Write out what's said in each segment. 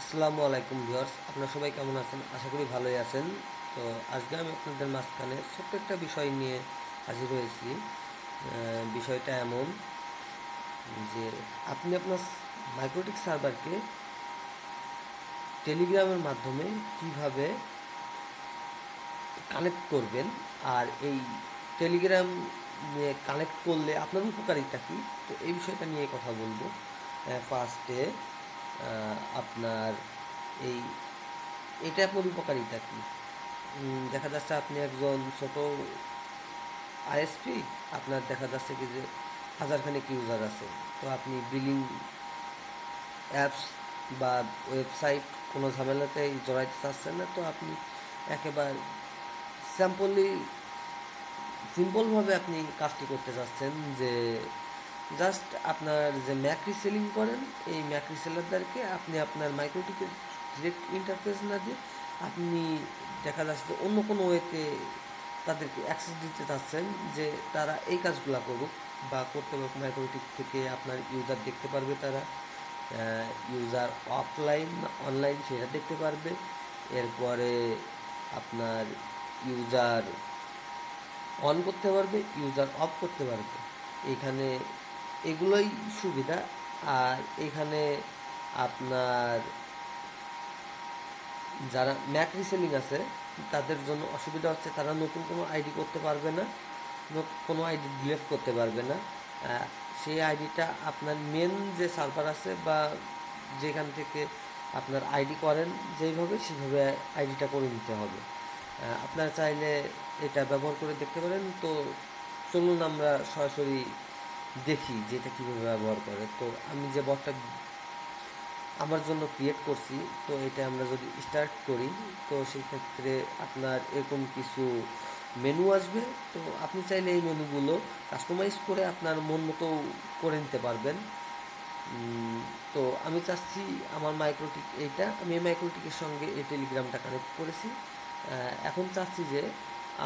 আসসালামু আলাইকুম ভিউয়ার্স, আপনারা সবাই কেমন আছেন? আশা করি ভালোই আছেন। তো আজকে আমি আপনাদের মাঝখানে ছোট্ট একটা বিষয় নিয়ে হাজির হয়েছি। বিষয়টা এমন যে আপনি আপনার মাইক্রোটিক সার্ভারকে টেলিগ্রামের মাধ্যমে কীভাবে কানেক্ট করবেন আর এই টেলিগ্রাম কানেক্ট করলে আপনার উপকারিতা কী? তো এই বিষয়টা নিয়ে কথা বলব। ফার্স্টে আপনার এই, এটা আপনার উপকারিতা কী? দেখা যাচ্ছে আপনি একজন ছোট আইএসপি, আপনার দেখা যাচ্ছে কি যে হাজারখানেক ইউজার আছে। তো আপনি বিলিং অ্যাপস বা ওয়েবসাইট কোনো ঝামেলাতেই জড়াইতে চাচ্ছেন না, তো আপনি একেবারে স্যাম্পলি সিম্পলভাবে আপনি কাজটি করতে চাচ্ছেন যে জাস্ট আপনার যে ম্যাক্রি সেলিং করেন, এই ম্যাক্রি রিসেলারদেরকে আপনি আপনার মাইক্রোটিকের ডিরেক্ট ইন্টারফেস না দিয়ে আপনি দেখা যাচ্ছে অন্য কোনো ওয়েতে তাদেরকে অ্যাক্সেস দিতে চাচ্ছেন যে তারা এই কাজগুলো করুক বা করতে পারুক। মাইক্রোটিক থেকে আপনার ইউজার দেখতে পারবে তারা ইউজার অফলাইন অনলাইন সেটা দেখতে পারবে। এরপরে আপনার ইউজার অন করতে পারবে ইউজার অফ করতে পারবে। এখানে এগুলোই সুবিধা। আর এখানে আপনার যারা ম্যাক রিসেলিং আছে, তাদের জন্য অসুবিধা হচ্ছে তারা নতুন কোনো আইডি করতে পারবে না কোনো আইডি ডিলেট করতে পারবে না। সেই আইডিটা আপনার মেন যে সার্ভার আছে বা যেখান থেকে আপনার আইডি করেন যেইভাবে সেভাবে আইডিটা করে নিতে হবে। আপনারা চাইলে এটা ব্যবহার করে দেখতে পারেন। তো চলুন আমরা সরাসরি দেখি যে এটা কীভাবে ব্যবহার করে। তো আমি যে বটটা আমার জন্য ক্রিয়েট করছি, তো এটা আমরা যদি স্টার্ট করি, তো সেই ক্ষেত্রে আপনার এরকম কিছু মেনু আসবে। তো আপনি চাইলে এই মেনুগুলো কাস্টমাইজ করে আপনার মন মতো করে নিতে পারবেন। তো আমি চাচ্ছি আমার মাইক্রোটিক এইটা, আমি এই মাইক্রোটিকের সঙ্গে এই টেলিগ্রামটা কানেক্ট করেছি। এখন চাচ্ছি যে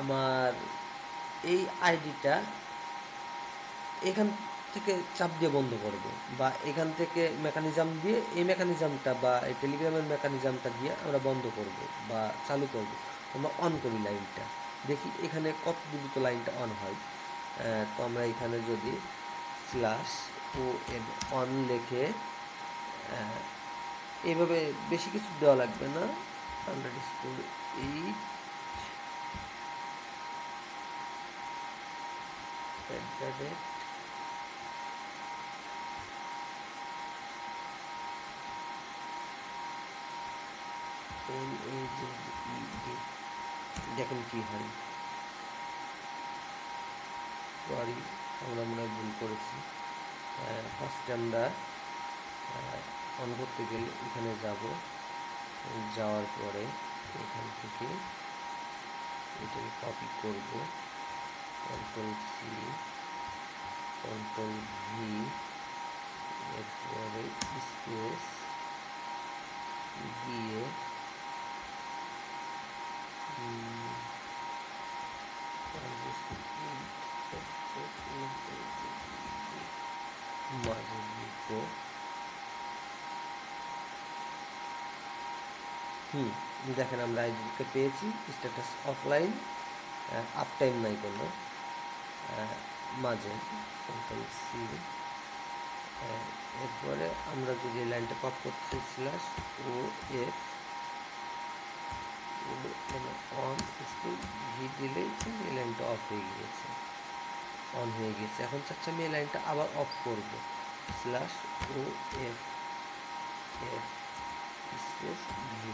আমার এই আইডিটা এখান থেকে চাপ দিয়ে বন্ধ করব বা এখান থেকে মেকানিজম দিয়ে এই মেকানিজমটা বা এই টেলিগ্রামের মেকানিজমটা দিয়ে আমরা বন্ধ করব বা চালু করব। আমরা অন করি লাইনটা দেখি এখানে কত দ্রুত লাইনটা অন হয়। তো আমরা এখানে যদি স্ল্যাশ ও এন অন লিখে এইভাবে বেশি কিছু দেওয়া লাগবে না। Underscore at the rate N A J E D দেখেন কি হয়। সরি আমরা মনে ভুল করেছি। ফার্স্টে আমরা অন করতে গেলে এখানে যাব। যাওয়ার পরে এখান থেকে এটাকে কপি করব। কন্ট্রোল সি কন্ট্রোল ভি এরপরে স্পেস দিয়ে উম, মাঝে লিখব হুম দেখেন আমরা আইডিটা পেয়েছি স্ট্যাটাস অফলাইন আপ টাইম নাই কোনো মাঝে সি এরপরে আমরা যদি লাইনটা কপ করতে slash O F on school V দিলেই এই লাইনটা অফ হয়ে গিয়েছে। অন হয়ে গেছে। এখন চাচ্ছি আমি এই লাইনটা আবার অফ করব। Slash O F F space V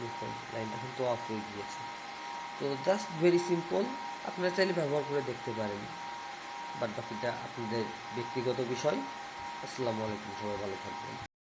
দেখুন লাইনটা কিন্তু অফ হয়ে গিয়েছে। তো জাস্ট ভেরি সিম্পল আপনারা চাইলে ব্যবহার করে দেখতে পারেন। বাট বাকিটা আপনাদের ব্যক্তিগত বিষয়। আসসালামু আলাইকুম, সবাই ভালো থাকবেন।